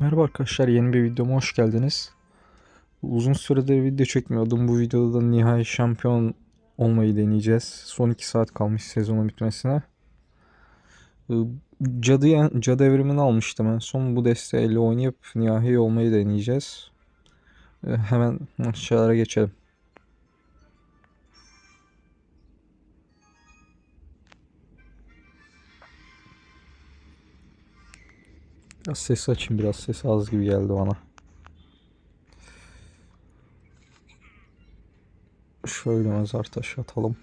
Merhaba arkadaşlar yeni bir videoma hoş geldiniz. Uzun süredir video çekmiyordum. Bu videoda da nihai şampiyon olmayı deneyeceğiz. Son 2 saat kalmış sezonun bitmesine. Ee, Cadı, cadı evrimini almıştım en son. Bu desteğiyle oynayıp nihai olmayı deneyeceğiz. Ee, Hemen maçlara geçelim. Biraz ses açayım biraz ses az gibi geldi bana. Şöyle mezar taşı atalım.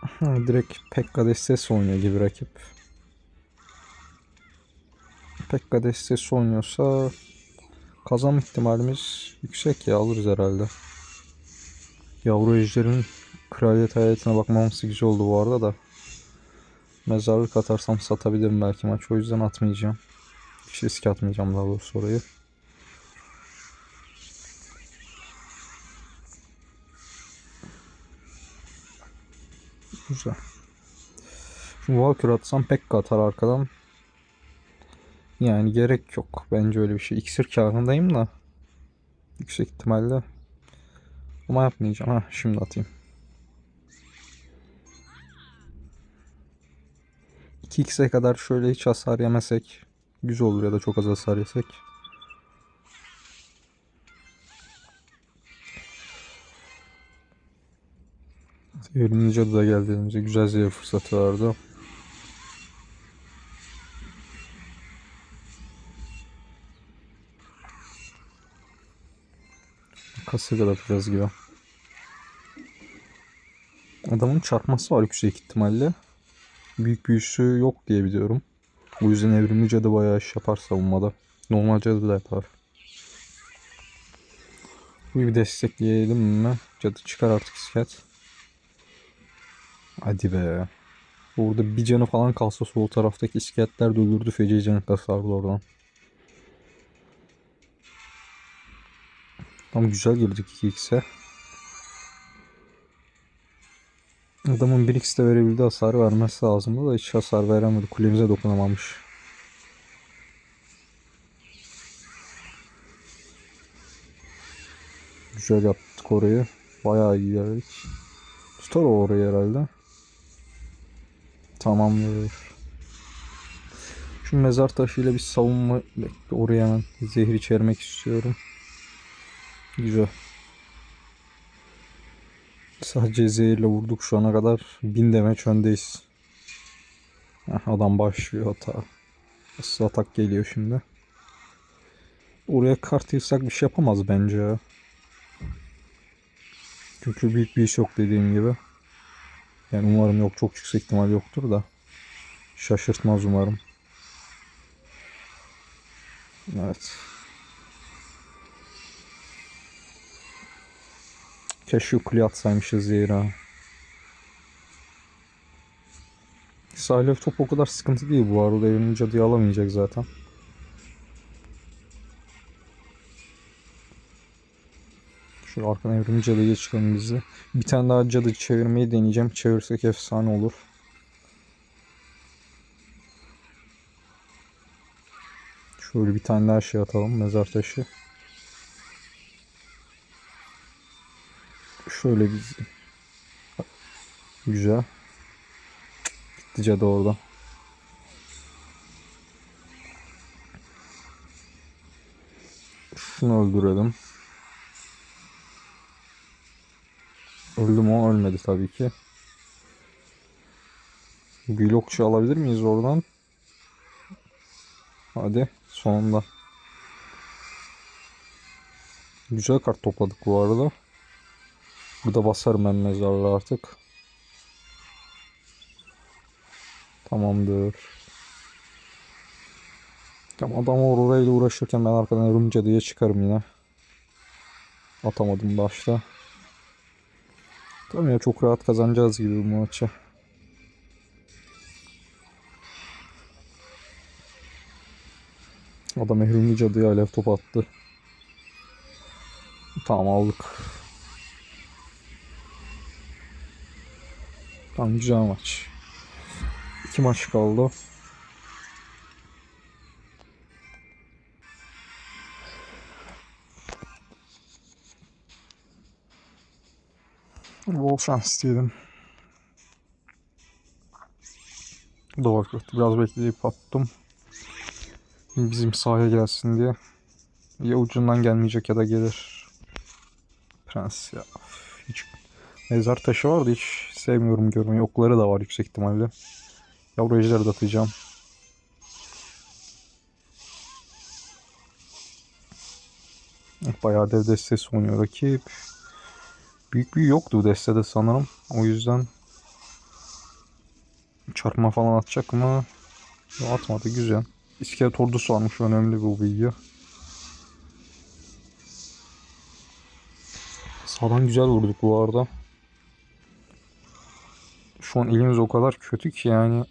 Ha, direkt Pekka destesi oynuyor gibi rakip. Pekka destesi oynuyorsa kazanma ihtimalimiz yüksek ya alırız herhalde. Yavru ejderin kraliyet hayaletine bakmamız güzel oldu bu arada da. Mezarlık atarsam satabilirim belki maç. O yüzden atmayacağım. Hiç risk atmayacağım daha doğrusu orayı. Güzel. Şimdi Valkyrie atsam Pekka atar arkadan. Yani gerek yok. Bence öyle bir şey. İksir kârındayım da. Yüksek ihtimalle. Ama yapmayacağım. Ha şimdi atayım. 2x'e kadar şöyle hiç hasar yemesek güzel olur ya da çok az hasar yesek. Evrimli cadı da geldiğimizde güzel zehir fırsatı vardı. Kasırga da yapacağız gibi. Adamın çarpması var yüksek ihtimalle. Büyük büyüsü yok diye biliyorum. O yüzden evrimli cadı bayağı iş yapar savunmada. Normal cadı da yapar. Bir destekleyelim mi? Cadı çıkar artık isket. Hadi be. Orada bir canı falan kalsa sol taraftaki iskeletler de ölürdü. Feci canı kasardı oradan. Tam güzel girdik 2x'e. Adamın 1x'te verebildiği hasarı vermesi lazımdı da hiç hasar veremedi. Kulemize dokunamamış. Güzel yaptık orayı. Bayağı iyi geldik. Tutar o orayı herhalde. Tamamdır. Şu mezar taşıyla bir savunma. Oraya hemen zehir içermek istiyorum. Güzel. Sadece zehirle vurduk şu ana kadar. Bin demeç öndeyiz. Heh, adam başlıyor hata. Asıl atak geliyor şimdi. Oraya kart yırsak bir şey yapamaz bence. Çünkü büyük bir iş yok dediğim gibi. Yani umarım yok. Çok yüksek ihtimal yoktur da. Şaşırtmaz umarım. Evet. Keşke kuleye atsaymışız zehra. Salih top o kadar sıkıntı değil bu arada. Evinin cadıyı alamayacak zaten. Şu arkadan evrimci cadıyı çıkalım bizi. Bir tane daha cadı çevirmeyi deneyeceğim. Çevirsek efsane olur. Şöyle bir tane daha şey atalım. Mezar taşı. Şöyle bir... Güzel. Gitti cadı orada. Şunu öldürelim. Öldü mü o? Ölmedi tabii ki. Blokçu alabilir miyiz oradan? Hadi sonunda. Güzel kart topladık bu arada. Burada basarım ben mezarlığı artık. Tamamdır. Tamam adam orayla uğraşırken ben arkadan örümce diye çıkarım yine. Atamadım başta. Tamam ya çok rahat kazanacağız gibi bu maçı. Adam ehrimli cadıya alev top attı. Tamam aldık. Tamam güzel maç. İki maç kaldı. Bol şans diyelim. Doğru kötü. Biraz bekleyip attım. Bizim sahaya gelsin diye. Ya ucundan gelmeyecek ya da gelir. Prens ya. Hiç mezar taşı vardı hiç sevmiyorum görmeyi. Okları da var yüksek ihtimalle. Yavru ejder de atacağım. Bayağı dev destesi oynuyor rakip. Büyük büyü yoktu destede sanırım. O yüzden çarpma falan atacak mı? Atmadı güzel. İskelet ordusu varmış önemli bu bilgi. Sağdan güzel vurduk bu arada. Şu an elimiz o kadar kötü ki yani.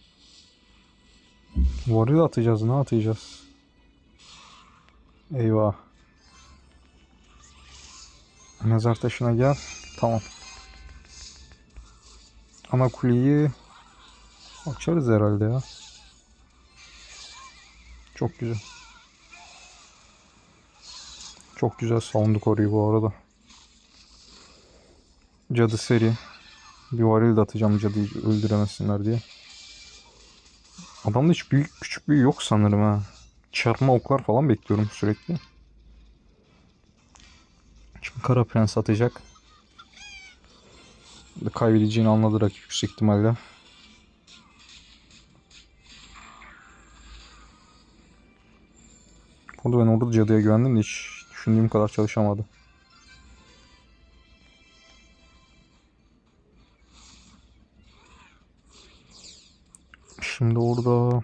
Varil atacağız ne atacağız? Eyvah. Mezar taşına gel. Tamam. Ana kuleyi açarız herhalde ya. Çok güzel. Çok güzel savunduk orayı bu arada. Cadı seri. Bir varil de atacağım cadıyı öldüremesinler diye. Adamda hiç büyük küçük büyü yok sanırım ha. Çarpma oklar falan bekliyorum sürekli. Şimdi Kara Prens atacak. Kaybedeceğini anladı rakip yüksek ihtimalle. Burada ben orada cadıya güvendim de hiç düşündüğüm kadar çalışamadı. Şimdi orada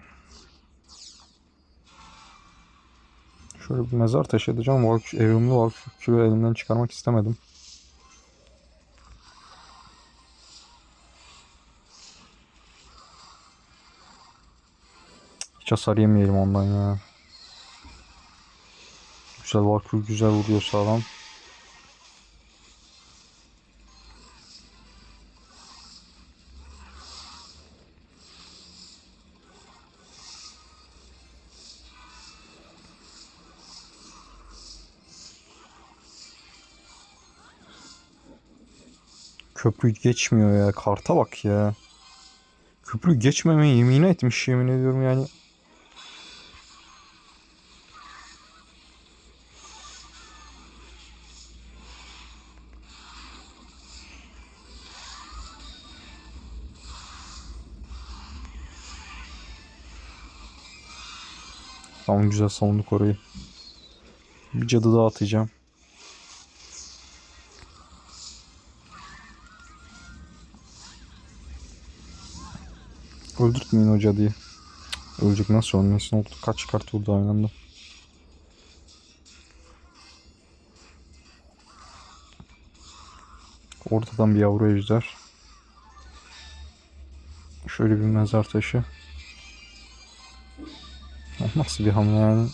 şöyle bir mezar taşı edeceğim. Valk, evrimli Valkyrie'yi elimden çıkarmak istemedim. Hiç hasar yemeyelim ondan ya. Güzel Valkyrie güzel vuruyor sağlam. Köprü geçmiyor ya. Karta bak ya. Köprü geçmemeye yemin etmiş yemin ediyorum yani. Tamam güzel savunduk orayı. Bir cadı daha atacağım. Öldürtmeyin cadıyı. Cık, Ölecek nasıl ölmesin oldu. Kaç kart vurdu aynı anda. Ortadan bir yavru ejder. Şöyle bir mezar taşı. Nasıl bir hamle yani?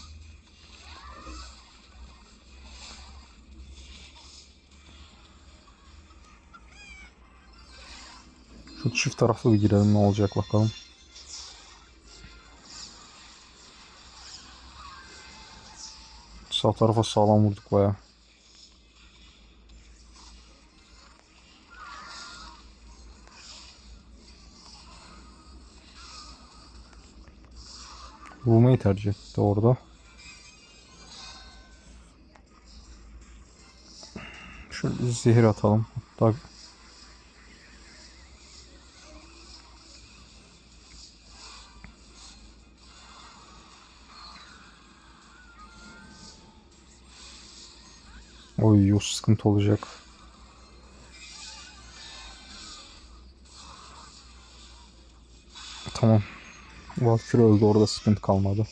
Çift taraflı bir girelim ne olacak bakalım. Sağ tarafa sağlam vurduk baya. Vurmayı tercih etti orada. Şöyle zehir atalım. Hatta sıkıntı olacak. Tamam. Valkyrie öldü orada sıkıntı kalmadı.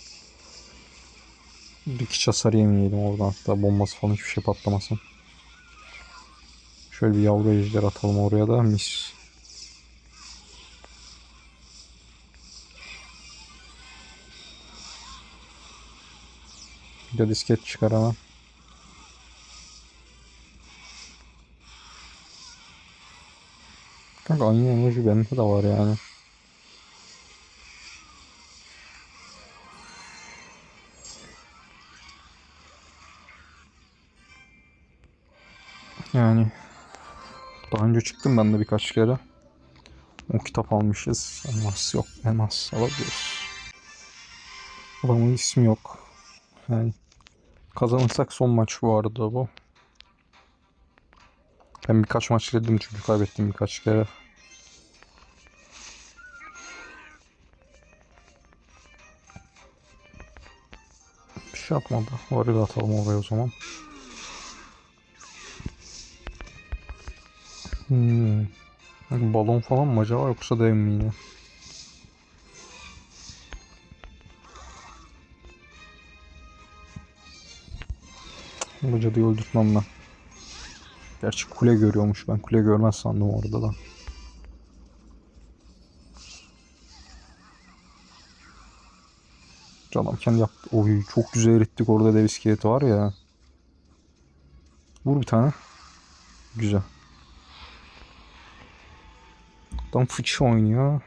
Bir iki hasar yemeyelim oradan hatta bombası falan hiçbir şey patlamasın. Şöyle bir yavru ejder atalım oraya da mis. Bir de disket çıkar hemen. Kanka aynı emoji bende de var yani. Yani daha önce çıktım ben de birkaç kere. O kitap almışız. Elmas yok. Elmas alabiliyoruz. Adamın ismi yok. Yani kazanırsak son maç bu arada bu. Ben birkaç maç girdim çünkü kaybettim birkaç kere. Şey atmadı. Varı da atalım oraya o zaman. Hmm. Balon falan mı acaba yoksa dev mi yine? Bu cadıyı öldürtmem ben. Gerçi kule görüyormuş. Ben kule görmez sandım orada da. Adam kendi yaptı. Oy çok güzel erittik orada dev iskeleti var ya. Vur bir tane. Güzel. Adam fıçı oynuyor.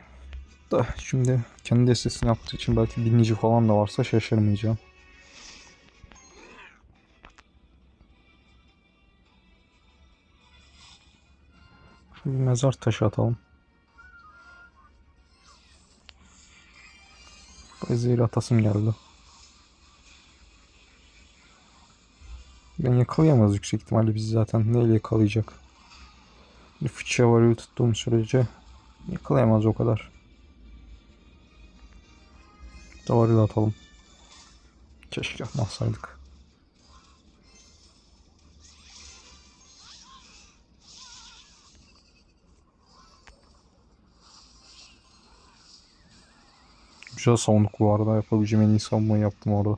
Da şimdi kendi destesini yaptığı için belki binici falan da varsa şaşırmayacağım. Bir mezar taşı atalım. Zehir atasım geldi. Ben yakalayamaz yüksek ihtimalle bizi zaten. Neyle yakalayacak? Fıçıya varıyor tuttuğum sürece yakalayamaz o kadar. Davarı da atalım. Keşke yapmasaydık. Güzel savunduk bu arada. Yapabileceğim en iyi savunmayı yaptım orada.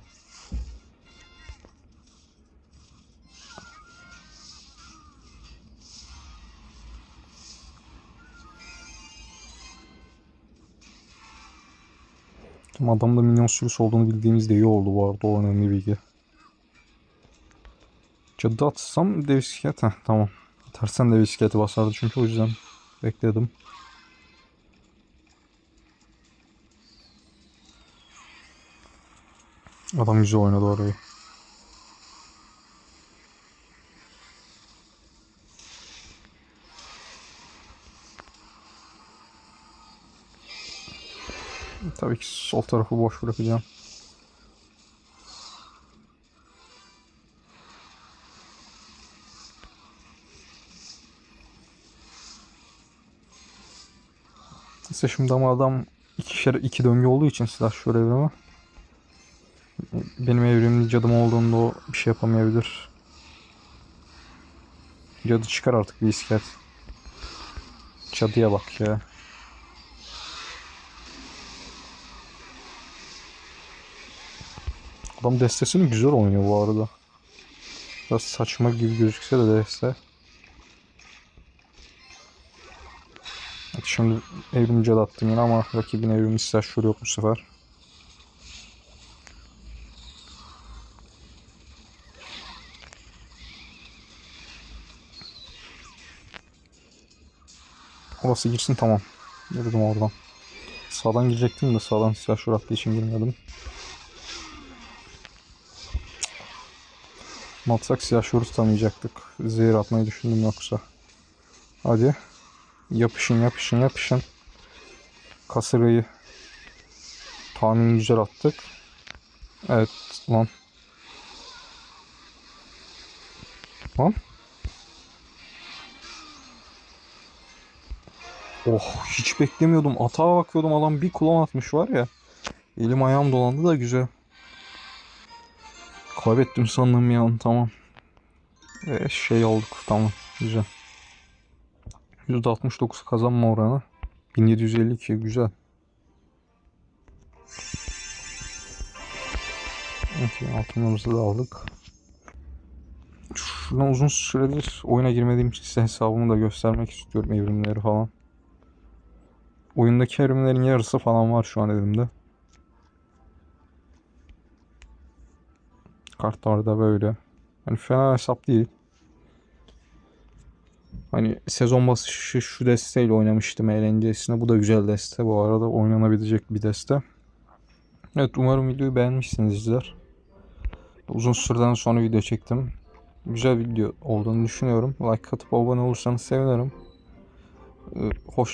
Ama adamda minyon sürüsü olduğunu bildiğimiz de iyi oldu bu arada. O önemli bilgi. Cadı atsam dev iskelet. Heh, tamam. Tersen dev iskeleti basardı çünkü o yüzden bekledim. Adam güzel oynadı orayı. Tabii ki sol tarafı boş bırakacağım. Neyse şimdi ama adam ikişer iki döngü olduğu için silah şöyle evrimi. Benim evrimli cadım olduğunda o bir şey yapamayabilir. Cadı çıkar artık bir iskelet. Cadıya bak ya. Adam destesini güzel oynuyor bu arada. Biraz saçma gibi gözükse de deste. Şimdi evrimci de attım yine ama rakibin evrimli silah yok bu sefer. Orası girsin tamam. Yürüdüm oradan. Sağdan girecektim de sağdan silah şur attığı için girmedim. Matsak siyah şur tutamayacaktık. Zehir atmayı düşündüm yoksa. Hadi. Yapışın yapışın yapışın. Kasırayı tahmin güzel attık. Evet lan. Lan. Oh hiç beklemiyordum. Atağa bakıyordum adam bir kulon atmış var ya. Elim ayağım dolandı da güzel. Kaybettim sandım ya tamam. Ve şey olduk tamam güzel. %69 kazanma oranı. 1752 güzel. Okay, altınımızı da aldık. Şuradan uzun süredir oyuna girmediğim için size hesabımı da göstermek istiyorum evrimleri falan. Oyundaki evrimlerin yarısı falan var şu an elimde. Kartlar da böyle. Yani fena hesap değil. Hani sezon başı şu desteğiyle oynamıştım eğlencesine. Bu da güzel deste bu arada. Oynanabilecek bir deste. Evet umarım videoyu beğenmişsinizdir. Uzun süreden sonra video çektim. Güzel video olduğunu düşünüyorum. Like atıp abone olursanız sevinirim. Ee, Hoş